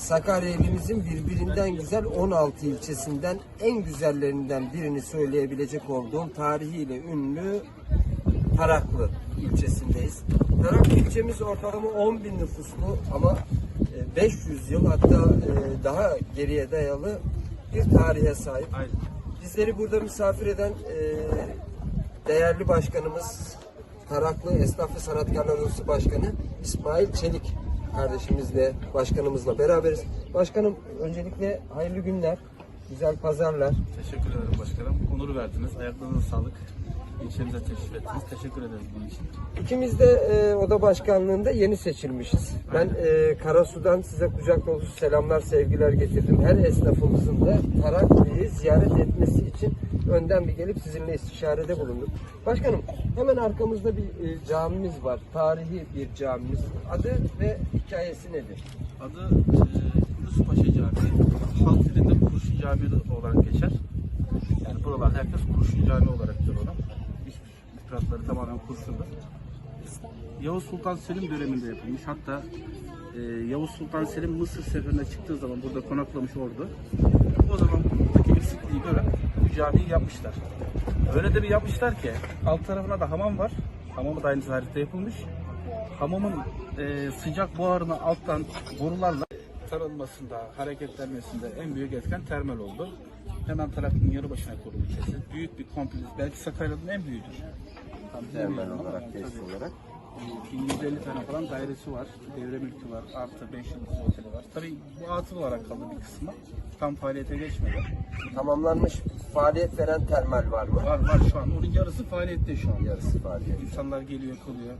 Sakarya ilimizin birbirinden güzel 16 ilçesinden en güzellerinden birini söyleyebilecek olduğum tarihiyle ünlü Taraklı ilçesindeyiz. Taraklı ilçemiz ortalama 10 bin nüfuslu ama e, 500 yıl hatta e, daha geriye dayalı bir tarihe sahip. Bizleri burada misafir eden e, değerli başkanımız Taraklı Esnaf ve Sanatkarlar Odası Başkanı İsmail Çelik kardeşimizle, başkanımızla beraberiz. Başkanım öncelikle hayırlı günler, güzel pazarlar. Teşekkür ederim başkanım. Onur verdiniz. Ayaklarınıza sağlık. İlçemize teşrif ettiniz. Teşekkür ederiz bunun için. İkimiz de e, oda başkanlığında yeni seçilmişiz. Ben e, Karasu'dan size kucak dolusu selamlar, sevgiler getirdim. Her esnafımızın da Taraklı'yı ziyaret etmesi için önden bir gelip sizinle istişarede bulunduk. Başkanım hemen arkamızda bir e, camimiz var. Tarihi bir camimiz. Adı ve hikayesi nedir? Adı e, Paşa Camii. Halk dilinde Kurşun Camii olarak geçer. Yani buralar herkes Kurşun Camii olarak bilir onu. İç mihrakları tamamen kurşundur. Yavuz Sultan Selim döneminde yapılmış. Hatta e, Yavuz Sultan Selim Mısır seferine çıktığı zaman burada konaklamış ordu. O zaman buradaki eksikliği gören camiyi yapmışlar. Öyle de bir yapmışlar ki alt tarafına da hamam var. Hamamı da aynı tarihte yapılmış. Hamamın e, sıcak buharını alttan borularla tarılmasında, hareketlenmesinde en büyük etken termal oldu. Hemen Taraklı'nın yarı başına kurulu ilçesi. Büyük bir kompleks. Belki Sakarya'nın en büyüğüdür. Tam ama yani tabii. olarak. 1150 tane falan dairesi var. Devre mülkü var. Artı 5 yıldızlı oteli var. Tabii bu atıl olarak kaldı bir kısmı. Tam faaliyete geçmedi. Tamamlanmış faaliyet veren termal var mı? Var var şu an. Onun yarısı faaliyette şu an. Yarısı faaliyet. İnsanlar geliyor kalıyor.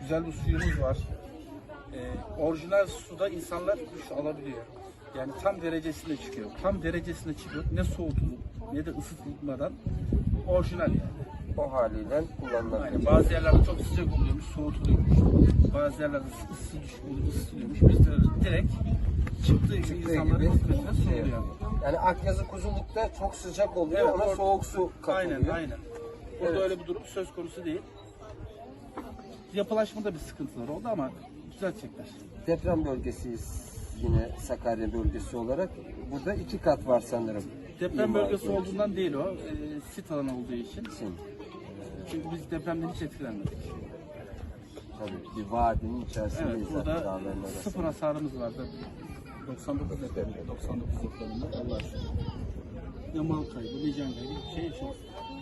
Güzel bir suyumuz var. Ee, orijinal suda insanlar duş alabiliyor. Yani tam derecesinde çıkıyor. Tam derecesinde çıkıyor. Ne soğutulup ne de ısıtılmadan orijinal yani. O haliyle kullanılabilir. Aynen. Bazı yerlerde çok sıcak oluyormuş, soğutuluyormuş. Bazı yerlerde ısı düşük oluyor, ısıtılıyormuş. Biz de direkt çıktığı gibi Çıktığı insanların gibi hizmetine şey sunuluyor. Yani Akyazı Kuzuluk'ta çok sıcak oluyor Evet, ama or- soğuk su katılıyor. Aynen, aynen. Burada Evet. öyle bir durum söz konusu değil. Yapılaşmada bir sıkıntılar oldu ama düzeltecekler. Deprem bölgesiyiz yine Sakarya bölgesi olarak. Burada iki kat var sanırım. Deprem İmar bölgesi bölgesi. olduğundan değil o, e, sit alanı olduğu için. için. Çünkü biz depremden hiç etkilenmedik. Tabii bir vadinin içerisindeyiz Evet, burada sıfır hasarımız vardı. 99 depreminde, 99 depreminde Allah aşkına. Ne mal kaybı, ne can kaybı, hiçbir şey yok.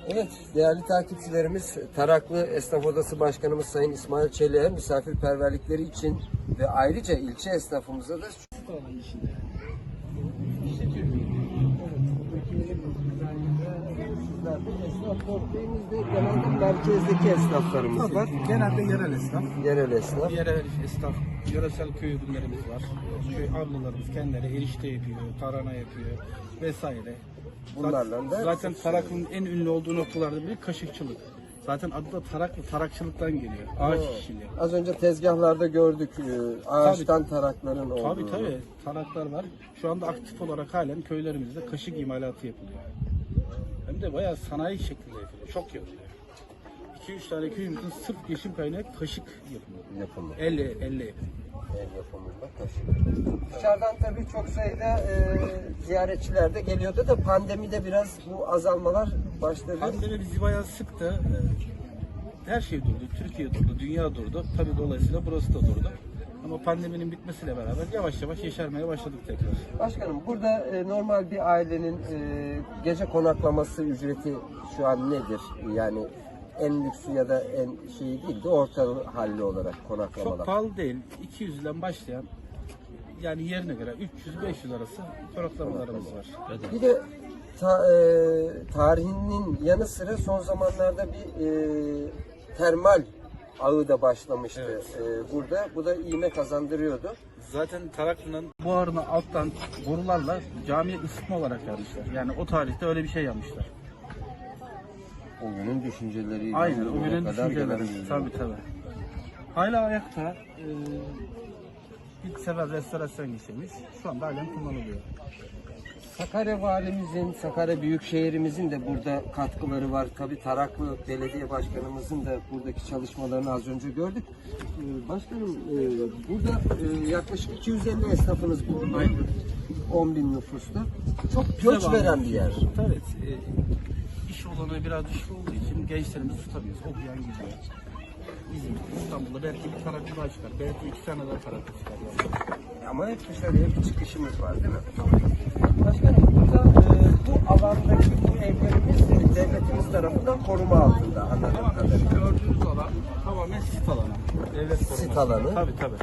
Evet değerli takipçilerimiz Taraklı Esnaf Odası Başkanımız Sayın İsmail Çelik'e misafirperverlikleri için ve ayrıca ilçe esnafımıza da Sıfır alanın içinde. Portföyümüzde genelde merkezdeki esnaflarımız var. Tabii, genelde yerel esnaf. Yerel esnaf. Yerel esnaf, yöresel köy ürünlerimiz var. Köy ablalarımız kendileri erişte yapıyor, tarhana yapıyor vesaire. Bunlarla da Zaten Taraklı'nın en ünlü olduğu noktalarda biri kaşıkçılık. Zaten adı da Taraklı, tarakçılıktan geliyor. Ağaç işçiliği. Az önce tezgahlarda gördük e, ağaçtan tarakların olduğunu. Tabii tabii taraklar var. Şu anda aktif olarak halen köylerimizde kaşık imalatı yapılıyor. De bayağı sanayi şeklinde yapılıyor. Çok yapılıyor. 2-3 tane köyümüzün sırf geçim kaynağı kaşık yapımı. Yapımı. Elle, elle yapımı. El taşıyor. Dışarıdan tabii çok sayıda e, ziyaretçiler de geliyordu da pandemide biraz bu azalmalar başladı. Pandemi bizi bayağı sıktı. Ee, Her şey durdu. Türkiye durdu, dünya durdu. Tabii dolayısıyla burası da durdu. Ama pandeminin bitmesiyle beraber yavaş yavaş yeşermeye başladık tekrar. Başkanım burada e, normal bir ailenin e, gece konaklaması ücreti şu an nedir? Yani en lüksü ya da en şeyi değil de orta halli olarak Çok konaklamalar. pahalı değil. 200'den başlayan yani yerine göre 300-500 arası konaklamalarımız var. Bir de ta- e, tarihinin yanı sıra son zamanlarda bir e, termal ağı da başlamıştı Evet. e, burada. Bu da iğme kazandırıyordu. Zaten Taraklı'nın buharını alttan borularla camiye ısıtma olarak yapmışlar. Yani o tarihte öyle bir şey yapmışlar. O günün düşünceleriyle Aynen o günün düşünceleri. Tabii tabii. Hala ayakta. Ee, ilk sefer restorasyon geçirmiş. Şu anda halen kullanılıyor. Sakarya Valimizin, Sakarya Büyükşehirimizin de burada katkıları var. Tabii Taraklı Belediye Başkanımızın da buradaki çalışmalarını az önce gördük. Ee, Başkanım e, burada e, yaklaşık 250 esnafınız bulunuyor. 10 bin nüfuslu. Çok göç veren bir yer. Evet. E, iş olanağı biraz düşük olduğu için gençlerimizi tutamıyoruz. Okuyan gidiyor. İzmir, İstanbul'da belki bir taraklı daha çıkar. Belki iki tane daha taraklı çıkar. Yani. Ama hep dışarıya bir çıkışımız var değil mi? Başkanım burada e, bu alandaki bu evlerimiz e, devletimiz tarafından koruma altında anladığım Tamamen kadarıyla. şu gördüğünüz alan tamamen sit alanı. Devlet koruması. Sit alanı. Tabii tabii.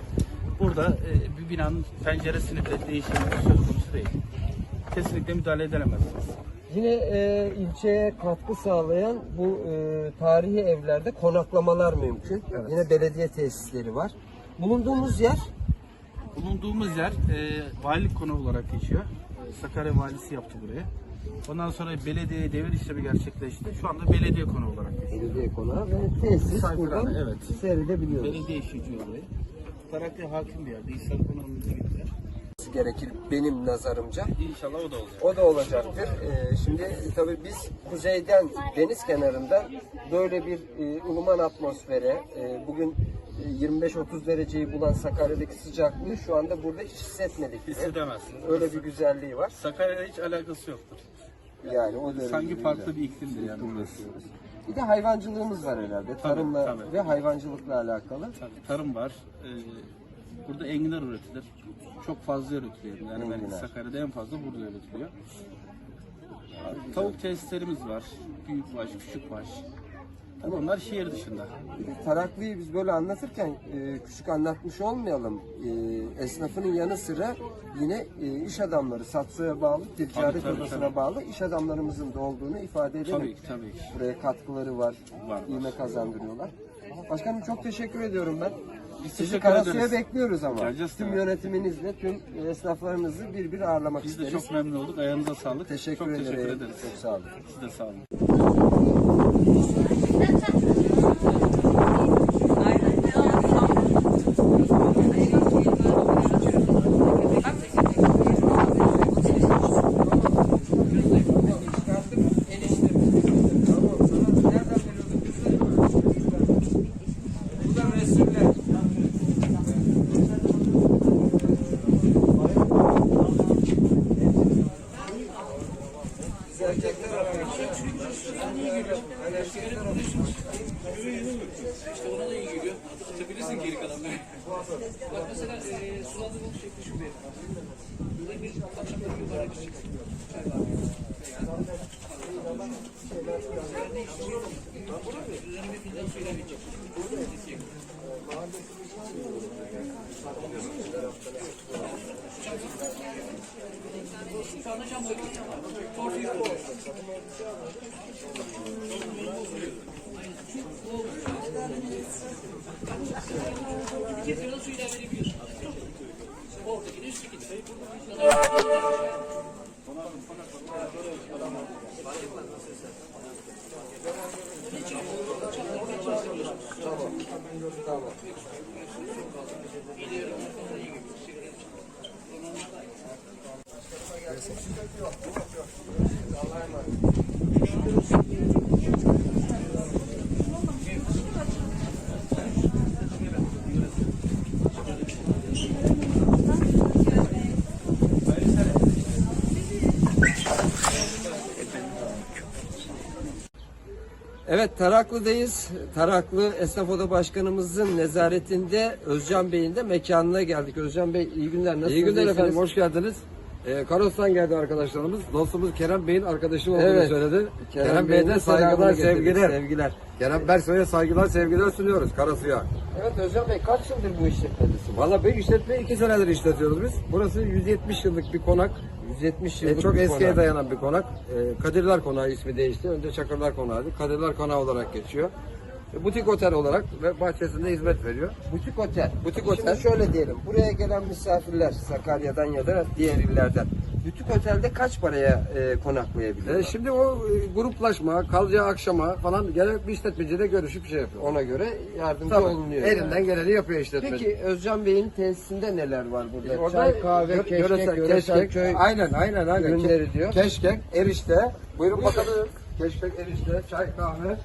Burada e, bir binanın penceresini bile değiştirmek söz konusu değil. Kesinlikle müdahale edilemezsiniz. Yine e, ilçeye katkı sağlayan bu e, tarihi evlerde konaklamalar mümkün. Yine belediye tesisleri var. Bulunduğumuz yer Bulunduğumuz yer e, valilik konağı olarak geçiyor. Sakarya valisi yaptı burayı. Ondan sonra belediyeye devir işlemi gerçekleşti. Şu anda belediye konağı olarak geçiyor. belediye konağı ve tesis Sayfalar, buradan evet. seyredebiliyoruz. Belediye işletiyor burayı. Tarakya hakim bir yerde. İhsan konağımıza gittiler. gerekir benim nazarımca. İnşallah o da olacak. O da olacaktır. Ee, şimdi tabii biz kuzeyden, deniz kenarından böyle bir e, ılıman atmosfere, e, bugün 25-30 dereceyi bulan Sakarya'daki sıcaklığı şu anda burada hiç hissetmedik. bile. Hissedemezsiniz. Öyle bir güzelliği var. Sakarya'yla hiç alakası yoktur. Yani o derece Sanki güzel. farklı bir iklimdir yani burası. Bir de hayvancılığımız var herhalde. Tarımla tabii. ve hayvancılıkla alakalı. Tabii tarım var. Ee, burada enginar üretilir. Çok fazla üretiliyor. Yani belki Enginar. Sakarya'da en fazla burada üretiliyor. Tavuk tesislerimiz var. Büyükbaş, küçükbaş. Tabii onlar şehir dışında. De Taraklı'yı biz böyle anlatırken e, küçük anlatmış olmayalım. E, esnafının yanı sıra yine e, iş adamları, Satso'ya bağlı, ticaret tabii, odasına tabii. bağlı iş adamlarımızın da olduğunu ifade edelim. Tabii ki tabii ki. Buraya katkıları var, Var, iğme kazandırıyorlar. Başkanım çok teşekkür ediyorum ben. Biz Sizi Karasu'ya bekliyoruz ama. Geleceğiz tüm tabii. yönetiminizle, tüm esnaflarımızı bir bir ağırlamak Biz de isteriz. çok memnun olduk. Ayağınıza sağlık. Teşekkür çok ederim. teşekkür ederiz. Çok sağ olun. Siz de sağ olun. Bak mesela e, sulandırma şekli şu bir. Burada bir akşamları yuvarlak içecek. Çay var. Yani işte üzerine bir daha suyla bitecek. Sadece cam boyu. Torfiyo. Torfiyo. Getiriyorsun suyu da verebiliyorsun. Oradakini üstteki de. Tamam. Tamam. Gidiyorum. Evet Taraklı'dayız. Taraklı Esnaf Oda Başkanımızın nezaretinde Özcan Bey'in de mekanına geldik. Özcan Bey iyi günler. Nasılsınız? İyi günler efendim, hoş geldiniz. Ee, Karos'tan geldi arkadaşlarımız. Dostumuz Kerem Bey'in arkadaşı olduğunu Evet. söyledi. Kerem, Kerem, de saygılar, sevgiler. sevgiler. Kerem Bersoy'a saygılar, sevgiler sunuyoruz Karasu'ya. Evet Özcan Bey kaç yıldır bu işletmedesiniz? Valla bir işletme iki senedir işletiyoruz biz. Burası 170 yıllık bir konak. 170 Ee, yıllık çok bir eskiye konak. dayanan bir konak. Ee, Kadirler Konağı ismi değişti. Önce Çakırlar Konağı'ydı. Kadirler Konağı olarak geçiyor. Butik otel olarak ve bahçesinde hizmet veriyor. Butik otel. Butik Şimdi otel. şöyle diyelim. Buraya gelen misafirler Sakarya'dan ya da diğer illerden Butik otelde kaç paraya e, konaklayabilir? E, şimdi o e, gruplaşma, kalacağı akşama falan gerek bir işletmeciyle görüşüp şey yapıyor. Ona göre yardımcı Tabii, olunuyor. elinden geleni yapıyor işletmeci. Peki Özcan Bey'in tesisinde neler var burada? Orada Çay, kahve, keşkek, yöresel- yöresel keşkek, köy aynen aynen aynen. ürünleri diyor. Keşkek, erişte. Buyurun bakalım. Keşkek, erişte, çay, kahve.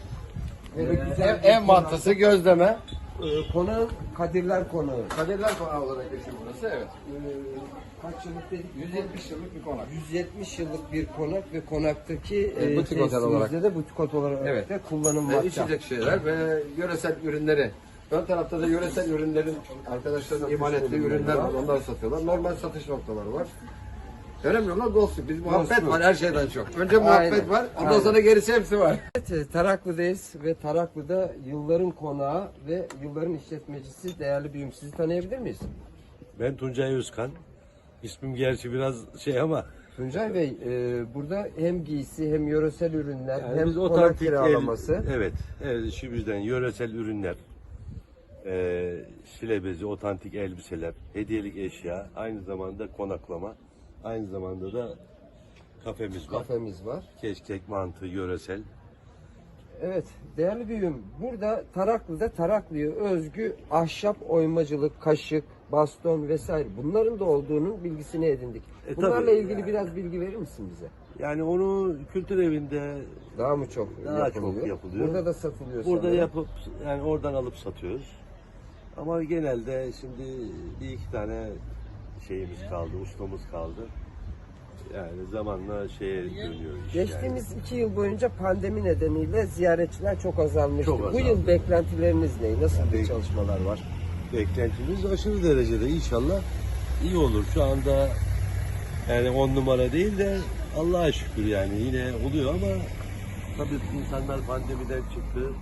Böyle Ee, güzel ev, bir ev mantısı, gözleme. Ee, konağın Kadirler Konağı. Kadirler Konağı olarak geçiyor burası evet. Ee, kaç yıllık dedik? 170 yıllık bir konak. 170 yıllık bir konak ve konaktaki E, e, butik otel olarak. de butik otel olarak Evet. da kullanım Ve var. içecek şeyler ve yöresel ürünleri. Ön tarafta da yöresel ürünlerin arkadaşların imal ettiği ürünler var. Onları satıyorlar. Normal satış noktaları var. Önemli olan dostluk. Biz muhabbet Dostluk. var her şeyden çok. Önce muhabbet Aynen. var. Ondan Aynen. sonra gerisi hepsi var. Evet, e, Taraklı'dayız ve Taraklı'da yılların konağı ve yılların işletmecisi değerli büyüğüm. Sizi tanıyabilir miyiz? Ben Tuncay Özkan. İsmim gerçi biraz şey ama Tuncay Bey, e, burada hem giysi hem yöresel ürünler yani hem biz konak otantik kiralaması. el, evet, el işimizden yöresel ürünler, e, şilebezi, otantik elbiseler, hediyelik eşya, aynı zamanda konaklama, aynı zamanda da kafemiz var. kafemiz var. Keşkek, mantı, yöresel. Evet, değerli büyüğüm, burada Taraklı'da Taraklı'ya özgü ahşap oymacılık, kaşık, baston vesaire bunların da olduğunun bilgisini edindik. E, Bunlarla tabii. ilgili biraz bilgi verir misin bize? Yani onu kültür evinde Daha mı çok Daha yapılıyor? çok yapılıyor. Burada da satılıyor burada sanırım. yapıp yani oradan alıp satıyoruz. Ama genelde şimdi bir iki tane şeyimiz kaldı, ustamız kaldı. Yani zamanla şeye dönüyor iş Geçtiğimiz iki yıl boyunca pandemi nedeniyle ziyaretçiler çok azalmıştı. Çok Bu yıl beklentileriniz ne? Nasıl bir Bek- çalışmalar var? Yani beklentimiz aşırı derecede inşallah iyi olur. Şu anda yani on numara değil de Allah'a şükür yani yine oluyor ama tabii insanlar pandemiden çıktı.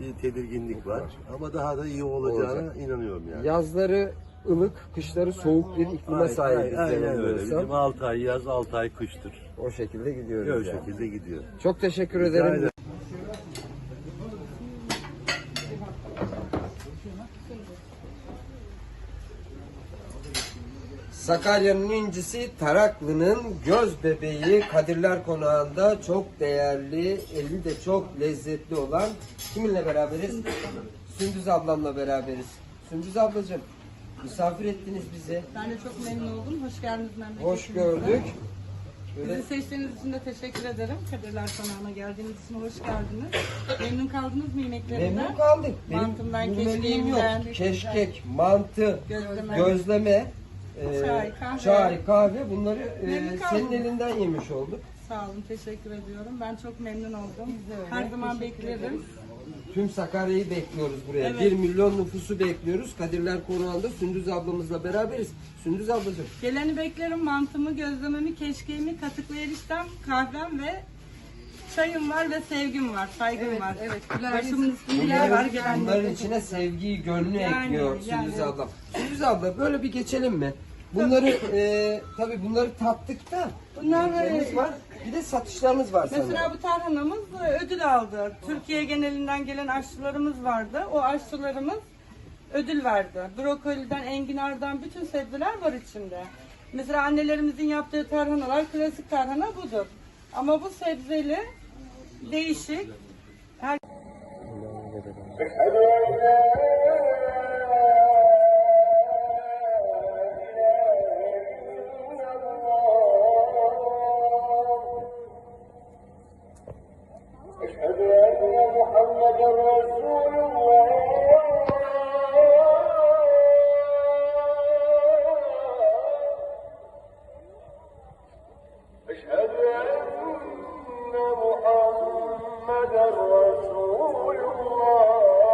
Bir tedirginlik var. Ama daha da iyi olacağına Olacak. inanıyorum yani. Yazları ılık, kışları soğuk bir iklime Aynen- sahibiz. Aynen öyle. yanılmıyorsam. Bizim 6 ay yaz, 6 ay kıştır. O şekilde gidiyoruz. Yani. şekilde gidiyor. Çok teşekkür ederim. ederim. Sakarya'nın incisi Taraklı'nın göz bebeği Kadirler Konağı'nda çok değerli, eli de çok lezzetli olan kiminle beraberiz? Sündüz ablamla beraberiz. Sündüz ablacığım misafir ettiniz bizi. Ben de çok memnun oldum. Hoş geldiniz memleketimize. Hoş gördük. Böyle Bizi seçtiğiniz için de teşekkür ederim. Kadirler Konağı'na geldiğiniz için hoş geldiniz. Memnun kaldınız mı yemeklerimden? memnun kaldık. Benim Mantımdan, keşkeğimden. Keşkek, mantı, Gözleme. gözleme, e, Çay, kahve. çay, kahve bunları e, senin elinden yemiş olduk. Sağ olun, teşekkür ediyorum. Ben çok memnun oldum. Her zaman beklerim. Tüm Sakarya'yı bekliyoruz buraya. Evet. 1 milyon nüfusu bekliyoruz. Kadirler Konağı'nda Sündüz ablamızla beraberiz. Sündüz ablacığım Geleni beklerim. Mantımı, gözlememi, keşkeğimi, katıklı eriştem, kahvem ve çayım var ve sevgim var, saygım var. Evet, Başımın üstünde yer var. Gelen bunların içine sevgiyi, gönlü Yani, ekliyor yani. Sündüz ablam. Sündüz abla böyle bir geçelim mi? Bunları e, tabii bunları tattık da Bunlar var. Bir de satışlarınız var sanırım. Mesela bu tarhanamız e, ödül aldı. Türkiye genelinden gelen aşçılarımız vardı. O aşçılarımız ödül verdi. Brokoliden, enginardan bütün sebzeler var içinde. Mesela annelerimizin yaptığı tarhanalar, klasik tarhana budur. Ama bu sebzeli, değişik. Her... محمد رسول الله.